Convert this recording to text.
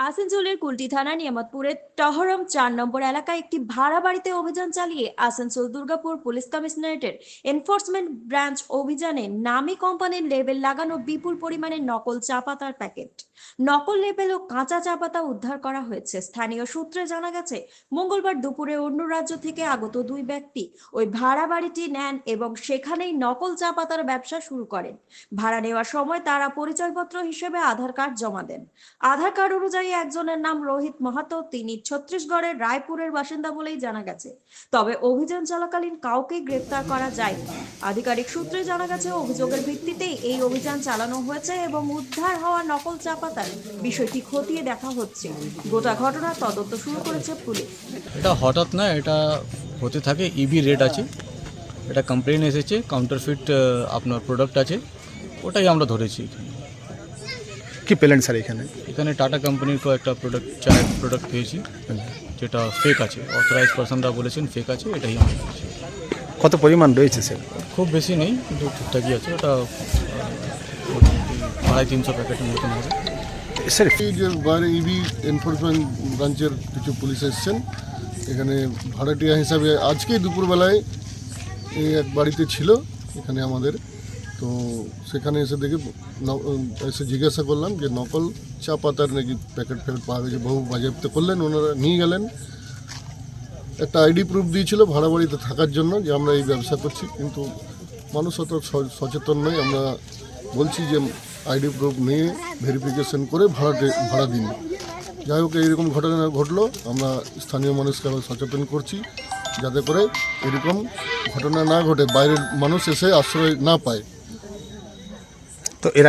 আসানসোলের কুলটি থানা নিয়ামতপুরের টহরম চার নম্বর এলাকায় একটি ভাড়া বাড়িতে অভিযান চালিয়ে আসানসোল দুর্গাপুর পুলিশ কমিশনারেটের এনফোর্সমেন্ট ব্রাঞ্চ অভিযানে নামী কোম্পানির লেবেল লাগানো বিপুল পরিমাণে নকল চা পাতার প্যাকেট। নকল লেবেল ও কাঁচা চা পাতা উদ্ধার করা হয়েছে। স্থানীয় সূত্রে জানা গেছে, মঙ্গলবার দুপুরে অন্য রাজ্য থেকে আগত দুই ব্যক্তি ওই ভাড়া বাড়িটি নেন এবং সেখানেই নকল চা পাতার ব্যবসা শুরু করেন। ভাড়া নেওয়ার সময় তারা পরিচয়পত্র হিসেবে আধার কার্ড জমা দেন। আধার কার্ড অনুযায়ী একজনের নাম রোহিত মাহাতো। তিনি ছত্তিশগড়ের রায়পুরের বাসিন্দা বলেই জানা গেছে। তবে অভিযান চলাকালীন কাউকে গ্রেফতার করা যায়নি। আধিকারিক সূত্রে জানা গেছে, অভিযোগের ভিত্তিতেই এই অভিযান চালানো হয়েছে এবং উদ্ধার হওয়া নকল চা পাতার বিষয়টি খতিয়ে দেখা হচ্ছে। গোটা ঘটনার তদন্ত শুরু করেছে পুলিশ। এটা হঠাৎ না, এটা হতে থাকে ইবি রেট আছে। এটা কমপ্লেন এসেছে কাউন্টারফিট আপনার প্রোডাক্ট আছে। ওটাই আমরা ধরেছি। এখানে কি পেলেন স্যার এখানে? এখানে টাটা কোম্পানির একটা প্রোডাক্ট চায়ের প্রোডাক্ট পেয়েছি যেটা ফেক আছে অথরাইজ পার্সনরা বলেছেন ফেক আছে এটাই আমরা কত পরিমাণ রয়েছে স্যার? খুব বেশি নেই কিন্তু ঠিকঠাকই আছে ওটা আহ, মোটামুটি আড়াই তিনশো প্যাকেটের মতন হবে স্যার এই যে বাইরে ইবি এনফোর্সমেন্ট ব্রাঞ্চের কিছু পুলিশ এসছেন এখানে ভাড়াটিয়া হিসাবে আজকেই দুপুরবেলায় এই এক বাড়িতে ছিল এখানে আমাদের। তো সেখানে এসে দেখে এসে জিজ্ঞাসা করলাম যে, নকল চা পাতার নাকি প্যাকেট ফ্যাকেট পাওয়া গেছে? বহু বাজেয়াপ্ত করলেন, ওনারা নিয়ে গেলেন। একটা আইডি প্রুফ দিয়েছিল ভাড়া বাড়িতে থাকার জন্য যে, আমরা এই ব্যবসা করছি। কিন্তু মানুষ অত সচেতন নয়। আমরা বলছি যে, আইডি প্রুফ নিয়ে ভেরিফিকেশন করে ভাড়া দে- ভাড়া দিন। যাই হোক, এইরকম ঘটনা ঘটলো। আমরা স্থানীয় মানুষকে আবার সচেতন করছি যাতে করে এরকম ঘটনা না ঘটে। বাইরের মানুষ এসে আশ্রয় না পায়। তো এরা